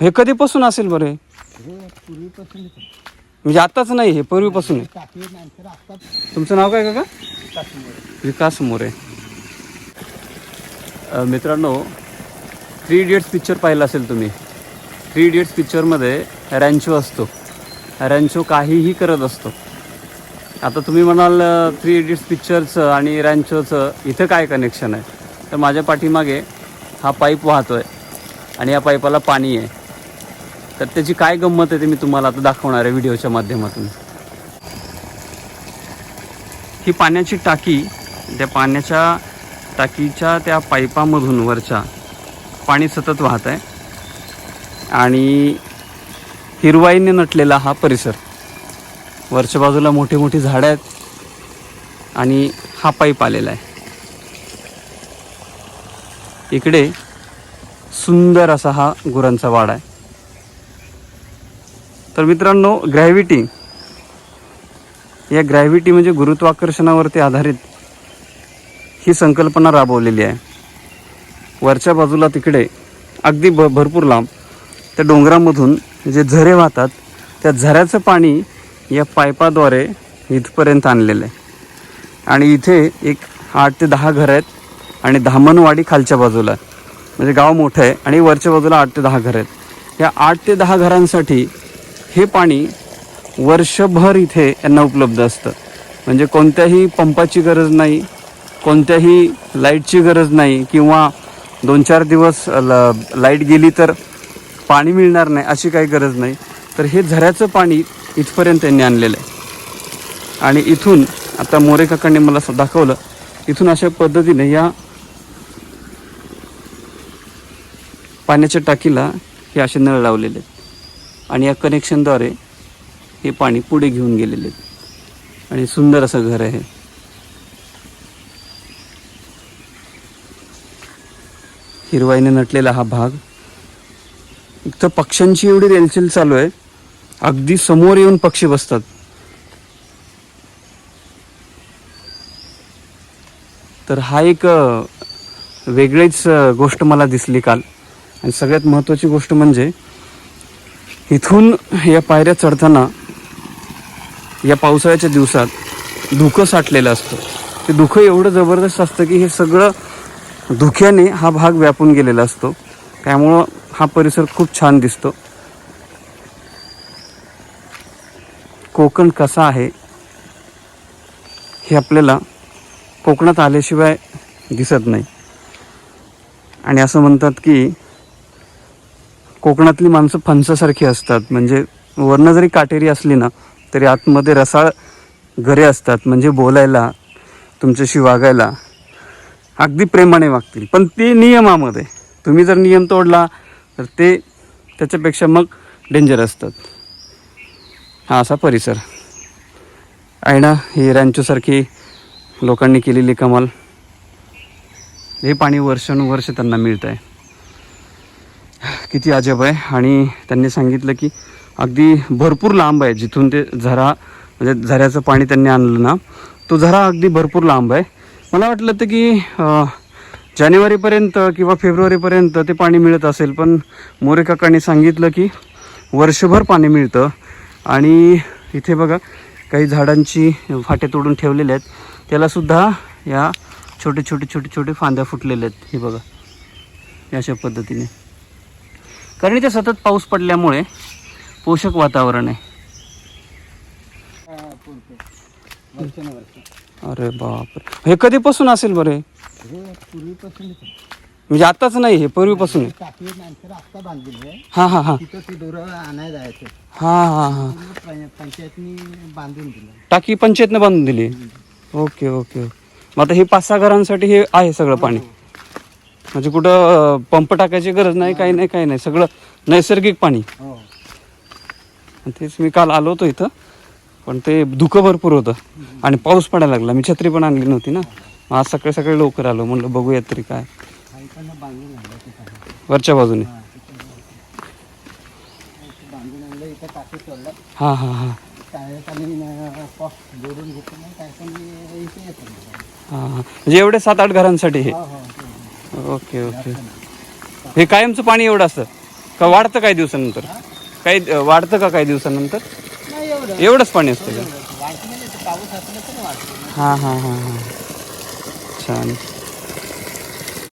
हे कधीपासून असेल बरं हे? हे पूर्वीपासून म्हणजे आताच नाही हे पूर्वीपासून आहे. नंतर आता तुमचं नाव काय काका? विकास मोरे. अ, मित्रांनो थ्री इडियट्स पिक्चर पाहिला असेल तुम्ही. थ्री इडियट्स पिक्चरमध्ये रॅन्चो असतो. रॅन्चो काहीही करत असतो. आता तुम्ही म्हणाल थ्री इडियट्स पिक्चरचं आणि रॅन्चोचं इथं काय कनेक्शन आहे? तर माझ्या पाठीमागे हा पाईप वाहतो आहे आणि या पाईपाला पाणी आहे. तर त्याची काय गंमत आहे ते मी तुम्हाला आता दाखवणार आहे व्हिडिओच्या माध्यमातून. ही पाण्याची टाकी त्या पाण्याच्या टाकीच्या त्या पाईपामधून वरच्या पाणी सतत वाहत आहे. आणि हिरवाईने नटलेला हा परिसर. वरच्या बाजूला मोठी मोठी झाडं आहेत आणि हा पाईप आलेला आहे. इकडे सुंदर असा हा गुरांचा वाडा आहे. तर मित्रांनो ग्रॅव्हिटी या ग्रॅव्हिटी म्हणजे गुरुत्वाकर्षणावरती आधारित ही संकल्पना राबवलेली आहे. वरच्या बाजूला तिकडे अगदी भ भरपूर लांब त्या डोंगरामधून जे झरे वाहतात त्या झऱ्याचं पाणी या पाईपाद्वारे इथपर्यंत आणलेलं आहे. आणि इथे एक आठ ते दहा घरं आहेत आणि धामणवाडी खालच्या बाजूला. म्हणजे गाव मोठं आहे आणि वरच्या बाजूला आठ ते दहा घरं आहेत. या आठ ते दहा घरांसाठी हे पाणी वर्षभर इथे यांना उपलब्ध असतं. म्हणजे कोणत्याही पंपाची गरज नाही कोणत्याही लाईटची गरज नाही किंवा दोन चार दिवस ल लाइट गेली तर पाणी मिळणार नाही अशी काही गरज नाही. तर हे झऱ्याचं पाणी इथपर्यंत त्यांनी आणलेलं आहे. आणि इथून आता मोरे काकांनी मला दाखवलं इथून अशा पद्धतीने या पाण्याच्या टाकीला हे असे नळ लावलेले आहेत. आणि या कनेक्शनद्वारे हे पाणी पुढे घेऊन गेलेले आहेत. आणि सुंदर असं घर आहे हिरवाईने नटलेला हा भाग. इथं पक्ष्यांची एवढी रेलचेल चालू आहे. अगदी समोर येऊन पक्षी बसतात. तर हा एक वेगळीच गोष्ट मला दिसली काल. आणि सगळ्यात महत्त्वाची गोष्ट म्हणजे इथून या पायऱ्या चढताना या पावसाळ्याच्या दिवसात धुकं साठलेलं असतं. ते धुकं एवढं जबरदस्त असतं की हे सगळं धुक्याने हा भाग व्यापून गेलेला असतो. त्यामुळं हा परिसर खूप छान दिसतो. कोकण कसा आहे हे आपल्याला कोकणात आल्याशिवाय दिसत नाही. आणि असं म्हणतात की कोकणातली माणसं फणसासारखी असतात. म्हणजे वर्ण जरी काटेरी असली ना तरी आतमध्ये रसाळ घरे असतात. म्हणजे बोलायला तुमच्याशी वागायला अगदी प्रेमाने वागतील. पण ते नियमामध्ये तुम्ही जर नियम तोडला तर ते त्याच्यापेक्षा मग डेंजर असतात. हा असा परिसर. आहे ना ही रॅन्चोसारखी लोकांनी केलेली कमाल. हे पाणी वर्षानुवर्ष त्यांना मिळत आहे किती अजब आहे. आणि त्यांनी सांगितलं की अगदी भरपूर लांब आहे जिथून ते झरा म्हणजे झऱ्याचं पाणी त्यांनी आणलं ना तो झरा अगदी भरपूर लांब आहे. मला वाटलं होतं की जानेवारीपर्यंत किंवा फेब्रुवारीपर्यंत ते पाणी मिळत असेल पण मोरे काकांनी सांगितलं की वर्षभर पाणी मिळतं. आणि इथे बघा काही झाडांची फाटे तोडून ठेवलेले आहेत. त्यालासुद्धा या छोटे छोटे छोटे छोटे फांद्या फुटलेले आहेत. हे बघा अशा पद्धतीने. कारण इथे सतत पाऊस पडल्यामुळे पोषक वातावरण आहे. अरे बाप हे कधीपासून असेल बरं पूर्वीपासून म्हणजे आताच नाही हे पूर्वीपासून टाकी नंतर हां हां. हां हां हां. टाकी पंचायतनं बांधून दिली. Okay okay. मग आता हे पाच सहा घरांसाठी हे आहे सगळं पाणी. म्हणजे कुठं पंप टाकायची गरज नाही काही नाही काही नाही. सगळं नैसर्गिक पाणी. हो. आणि तेच मी काल आलो होतो इथं पण ते धुकं भरपूर होतं. आणि पाऊस पडायला लागला. मी छत्री पण आणली नव्हती ना. मग आज सकाळी सकाळी लवकर आलो. म्हणलं बघूया तरी काय. वरच्या बाजूने. हा, हां हां हां. हां हां. म्हणजे एवढे सात आठ घरांसाठी हे. हो हो. Okay okay. हे कायमचं पाणी एवढं असतं. का वाढतं काही दिवसानंतर? काही वाढतं का काही दिवसानंतर? एवढंच पाणी असतं का? हां हां हां हां. छान.